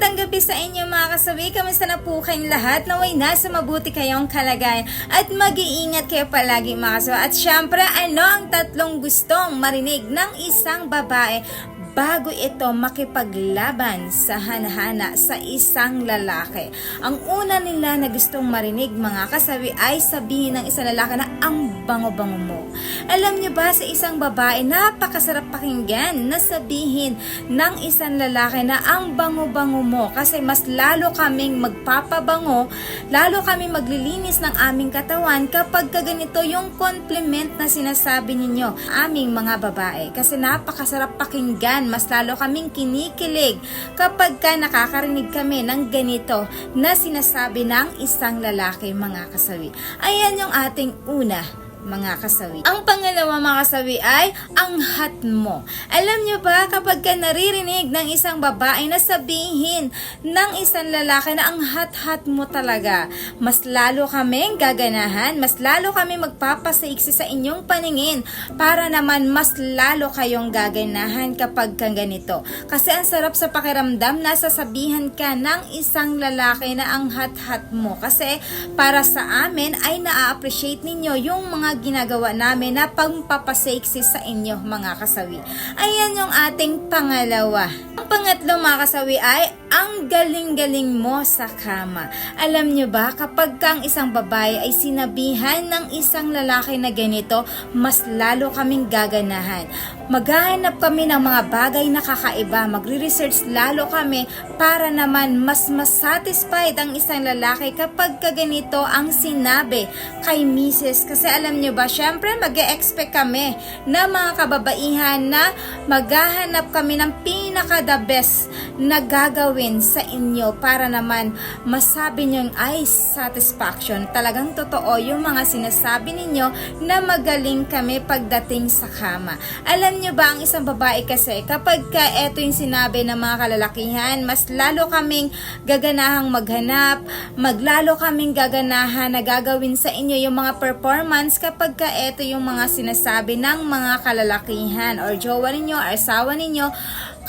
Magandang gabi sa inyo mga kasabi. Kamusta na po kayong lahat? Naway nasa mabuti kayong kalagayan at mag-iingat kayo palagi mga kasabi. At syempre, ano ang tatlong gustong marinig ng isang babae bago ito makipaglaban sa hanhana sa isang lalaki. Ang una nila na gustong marinig mga kasabi ay sabihin ng isang lalaki na ang bango-bango mo. Alam niyo ba sa isang babae napakasarap pakinggan na sabihin ng isang lalaki na ang bango-bango mo kasi mas lalo kaming magpapabango, lalo kami maglilinis ng aming katawan kapag ka ganito yung compliment na sinasabi ninyo aming mga babae kasi napakasarap pakinggan mas lalo kaming kinikilig kapag ka nakakarinig kami ng ganito na sinasabi ng isang lalaki mga kasawi. Ayan yung ating una mga kasawi. Ang pangalawa mga kasawi ay ang hat mo. Alam nyo ba kapag ka naririnig ng isang babae na sabihin ng isang lalaki na ang hat-hat mo talaga, mas lalo kaming gaganahan, mas lalo kami magpapasaiksi sa inyong paningin para naman mas lalo kayong gaganahan kapag ka ganito. Kasi ang sarap sa pakiramdam na sasabihan ka ng isang lalaki na ang hat-hat mo. Kasi para sa amin ay na-appreciate ninyo yung mga ginagawa namin na pagpapasaiksi sa inyo mga kasawi. Ayan yung ating pangalawa. Ang pangatlo mga kasawi ay ang galing-galing mo sa kama. Alam nyo ba, kapag kang isang babae ay sinabihan ng isang lalaki na ganito, mas lalo kaming gaganahan. Maghahanap kami ng mga bagay na kakaiba, magre-research lalo kami para naman mas mas satisfied ang isang lalaki kapag ka ganito ang sinabi kay Mrs. Kasi alam nyo ba, syempre mag expect kami na mga kababaihan na maghahanap kami ng pinaka the best na gagawin sa inyo para naman masabi nyo ay satisfaction. Talagang totoo yung mga sinasabi ninyo na magaling kami pagdating sa kama. Alam nyo ba ang isang babae kasi kapag ka eto yung sinabi ng mga kalalakihan, mas lalo kaming gaganahang maghanap, maglalo kaming gaganahan na gagawin sa inyo yung mga performance kapag ka eto yung mga sinasabi ng mga kalalakihan or jowa ninyo asawa ninyo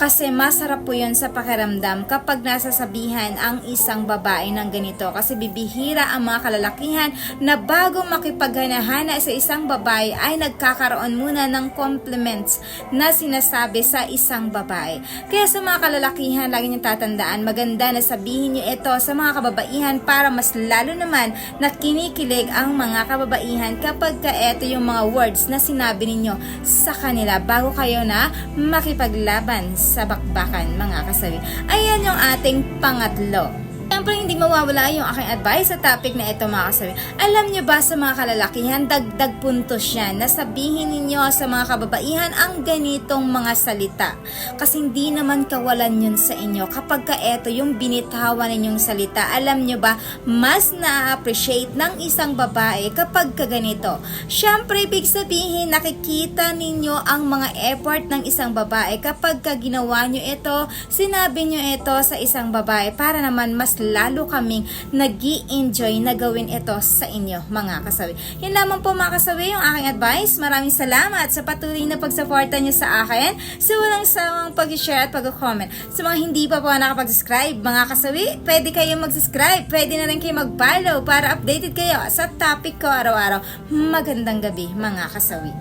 kasi masarap po yun sa pakiramdam kapag nasasabihan ang isang babae ng ganito. Kasi bibihira ang mga kalalakihan na bago makipaghanahana sa isang babae ay nagkakaroon muna ng compliments na sinasabi sa isang babae. Kaya sa mga kalalakihan, lagi niyong tatandaan, maganda na sabihin niyo ito sa mga kababaihan para mas lalo naman na kinikilig ang mga kababaihan kapag ka ito yung mga words na sinabi ninyo sa kanila bago kayo na makipaglaban sa bakbakan mga kasabi. Ayan yung ating pangatlo. Siyempre, hindi mawawala yung aking advice sa topic na ito mga kasabi. Alam nyo ba sa mga kalalakihan, dagdag puntos yan na sabihin ninyo sa mga kababaihan ang ganitong mga salita. Kasi hindi naman kawalan yun sa inyo. Kapag ka eto yung binitawan ninyong salita, alam nyo ba, mas na-appreciate ng isang babae kapag ka ganito. Siyempre, ibig sabihin, nakikita ninyo ang mga effort ng isang babae kapag ka ginawa nyo ito, sinabi nyo ito sa isang babae para naman mas lalo kaming nag enjoy na gawin ito sa inyo mga kasawi. Yun lamang po mga kasawi yung aking advice. Maraming salamat sa patuloy na pagsuporta nyo sa akin sa walang sawang pag-share at pag-comment. Sa mga hindi pa po nakapag-subscribe mga kasawi, pwede kayong mag-subscribe. Pwede na rin kayo mag-follow para updated kayo sa topic ko araw-araw. Magandang gabi mga kasawi.